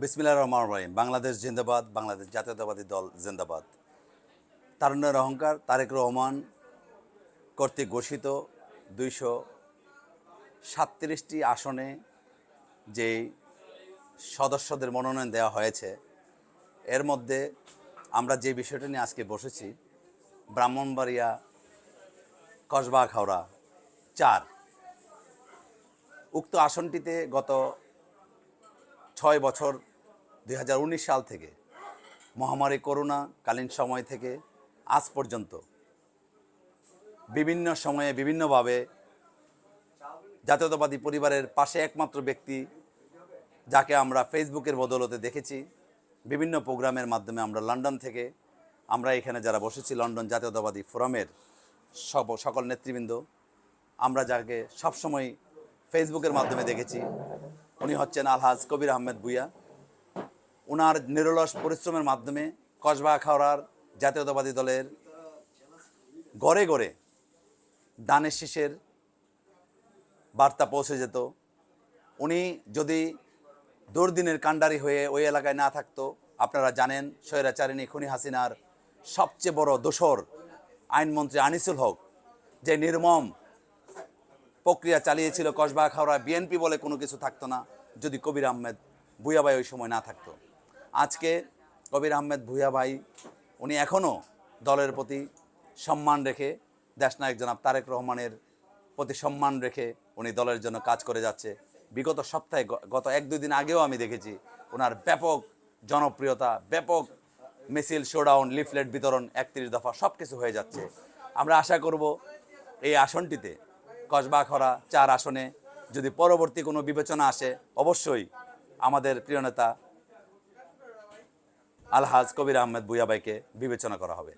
বিসমিল্লা রহমান রহিম। বাংলাদেশ জিন্দাবাদ, বাংলাদেশ জাতীয়তাবাদী দল জিন্দাবাদ। তারুণ্যের অহংকার তারেক রহমান কর্তৃক ঘোষিত দুইশো সাতত্রিশটি আসনে যে সদস্যদের মনোনয়ন দেওয়া হয়েছে, এর মধ্যে আমরা যে বিষয়টা নিয়ে আজকে বসেছি, ব্রাহ্মণবাড়িয়া কসবা খাওড়া চার। উক্ত আসনটিতে গত ছয় বছর দু হাজার উনিশ সাল থেকে মহামারী করোনা কালীন সময় থেকে আজ পর্যন্ত বিভিন্ন সময়ে বিভিন্নভাবে জাতীয়তাবাদী পরিবারের পাশে একমাত্র ব্যক্তি যাকে আমরা ফেসবুকের বদলতে দেখেছি। বিভিন্ন প্রোগ্রামের মাধ্যমে আমরা লন্ডন থেকে, আমরা এখানে যারা বসেছি লন্ডন জাতীয়তাবাদী ফোরামের সব, সকল নেতৃবৃন্দ, আমরা যাকে সবসময় ফেসবুকের মাধ্যমে দেখেছি। উনি হচ্ছেন আলহাজ কবির আহমেদ ভুইয়া। ওনার নিরলস পরিশ্রমের মাধ্যমে কসবা খাওড়ার জাতীয়তাবাদী দলের গড়ে গড়ে দানের শীষের বার্তা পৌঁছে যেত। উনি যদি দুর্দিনের কাণ্ডারি হয়ে ওই এলাকায় না থাকতো, আপনারা জানেন স্বৈরাচারিণী খুনি হাসিনার সবচেয়ে বড় দোসর আইনমন্ত্রী আনিসুল হক, যে নির্মম প্রক্রিয়া চালিয়েছিল কসবা খাওড়া বিএনপি বলে কোনো কিছু থাকতো না, যদি কবির আহমেদ ভুইয়া ভাই ওই সময় না থাকতো। আজকে কবির আহমেদ ভুইয়া ভাই উনি এখনও দলের প্রতি সম্মান রেখে, দেশনায়ক জনাব তারেক রহমানের প্রতি সম্মান রেখে উনি দলের জন্য কাজ করে যাচ্ছে। বিগত সপ্তাহে গত এক দুই দিন আগেও আমি দেখেছি ওনার ব্যাপক জনপ্রিয়তা, ব্যাপক মিছিল শোডাউন লিফলেট বিতরণ, একত্রিশ দফা সব কিছু হয়ে যাচ্ছে। আমরা আশা করব এই আসনটিতে কসবা খরা চার আসনে। যদি পরবর্তী কোনো বিবেচনা আসে, অবশ্যই আমাদের প্রিয় নেতা আলহাজ কবির আহমেদ বুয়াবাইকে বিবেচনা করা হবে।